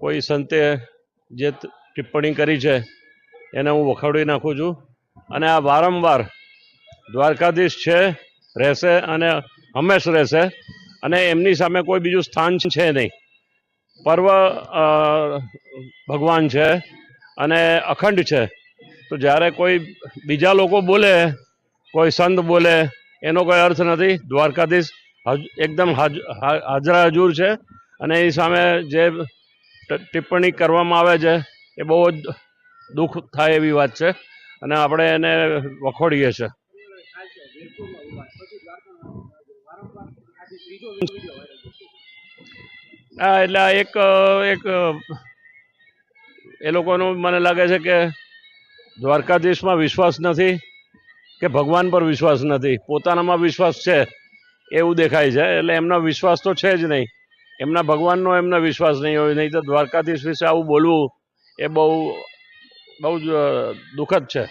કોઈ સંતે જે ટિપ્પણી કરી છે, એને હું વખાડી નાખું છું. અને આ વારંવાર દ્વારકાધીશ છે, રહેશે અને હંમેશ રહેશે અને એમની સામે કોઈ બીજું સ્થાન છે નહીં. પર્વ ભગવાન છે અને અખંડ છે. તો જ્યારે કોઈ બીજા લોકો બોલે, કોઈ સંત બોલે, એનો કોઈ અર્થ નથી. દ્વારકાધીશ એકદમ હાજ- હાજરા હજુર છે અને એ સામે જે ટિપ્પણી કરવામાં આવે છે, એ બહુ જ દુઃખ થાય એવી વાત છે, અને આપણે એને વખોડીએ છીએ હા, એટલે એક એક, એ લોકોનું મને લાગે છે કે દ્વારકાધીશમાં વિશ્વાસ નથી, કે ભગવાન પર વિશ્વાસ નથી. પોતાનામાં વિશ્વાસ છે, એવું દેખાય છે, એટલે એમનો વિશ્વાસ તો છે જ નહીં. એમના ભગવાનનો એમનો વિશ્વાસ નહીં હોય, નહીં તો દ્વારકાધીશ વિશે આવું બોલવું એ બહુ બહુ જ દુઃખદ છે.